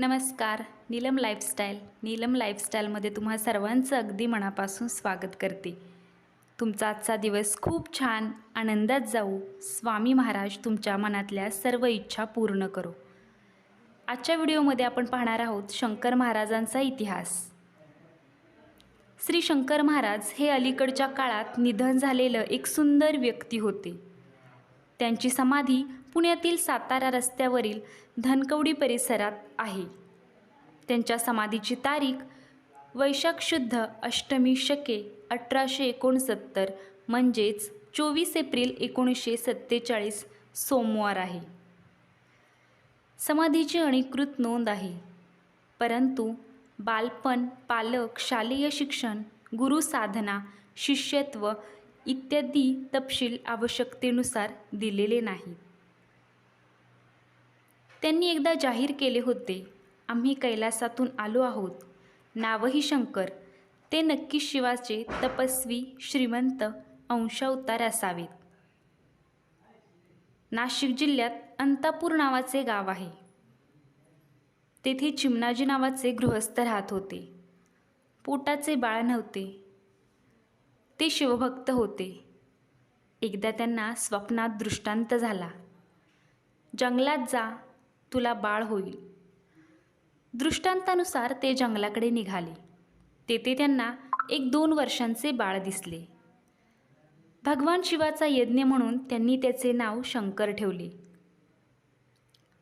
नमस्कार नीलम लाईफस्टाईल नीलम लाईफस्टाईलमध्ये तुम्हा सर्वांचं अगदी मनापासून स्वागत करते. तुमचा आजचा दिवस खूप छान आनंदात जाऊ स्वामी महाराज तुमच्या मनातल्या सर्व इच्छा पूर्ण करो. आजच्या व्हिडिओमध्ये आपण पाहणार आहोत शंकर महाराजांचा इतिहास. श्री शंकर महाराज हे अलीकडच्या काळात निधन झालेलं एक सुंदर व्यक्ती होते. त्यांची समाधी पुण्यातील सातारा रस्त्यावरील धनकवडी परिसरात आहे. त्यांच्या समाधीची तारीख वैशाख शुद्ध अष्टमी शके अठराशे एकोणसत्तर म्हणजेच चोवीस एप्रिल एकोणीसशे सत्तेचाळीस सोमवार आहे. समाधीची अणीकृत नोंद आहे. परंतु बालपण पालक शालेय शिक्षण गुरुसाधना शिष्यत्व इत्यादी तपशील आवश्यकतेनुसार दिलेले नाही त्यांनी एकदा जाहीर केले होते आम्ही कैलासातून आलो आहोत. नावही शंकर. ते नक्की शिवाचे तपस्वी श्रीमंत अंशावतार असावेत. नाशिक जिल्ह्यात अंतापूर नावाचे गाव आहे. तेथे चिमणाजी नावाचे गृहस्थ राहत होते. पोटाचे बाळ नव्हते. ते शिवभक्त होते. एकदा त्यांना स्वप्नात दृष्टांत झाला. जंगलात जा तुला बाळ होईल. दृष्टांतानुसार ते जंगलाकडे निघाले. तेथे त्यांना एक दोन वर्षांचे बाळ दिसले. भगवान शिवाचा यज्ञ म्हणून त्यांनी त्याचे नाव शंकर ठेवले.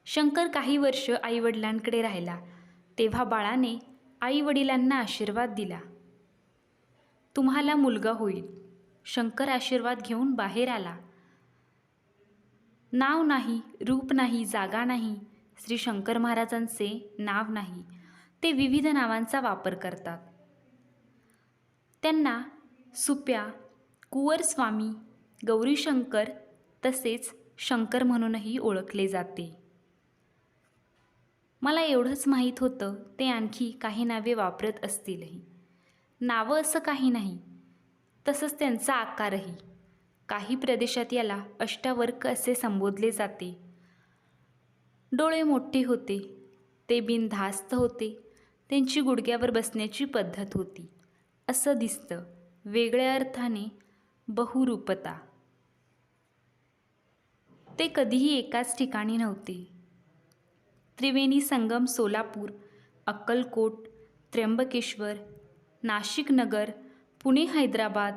शंकर काही वर्ष आईवडिलांकडे राहिला. तेव्हा बाळाने आईवडिलांना आशीर्वाद दिला. तुम्हाला मुलगा होईल. शंकर आशीर्वाद घेऊन बाहेर आला. नाव नाही रूप नाही जागा नाही श्री शंकर महाराजांचे नाव नाही ते विविध नावांचा वापर करतात. त्यांना सुप्या कुवरस्वामी गौरीशंकर तसेच शंकर म्हणूनही ओळखले जाते. मला एवढंच माहीत होतं ते आणखी काही नावे वापरत असतीलही. नावं असं काही नाही तसंच त्यांचा आकारही. काही प्रदेशात याला अष्टावर्क असे संबोधले जाते. डोळे मोठे होते. ते बिनधास्त होते. त्यांची गुडघ्यावर बसण्याची पद्धत होती. असं दिसतं. वेगळ्या अर्थाने बहुरूपता. ते कधीही एकाच ठिकाणी नव्हते. त्रिवेणी संगम सोलापूर अक्कलकोट त्र्यंबकेश्वर नाशिक नगर पुणे हैदराबाद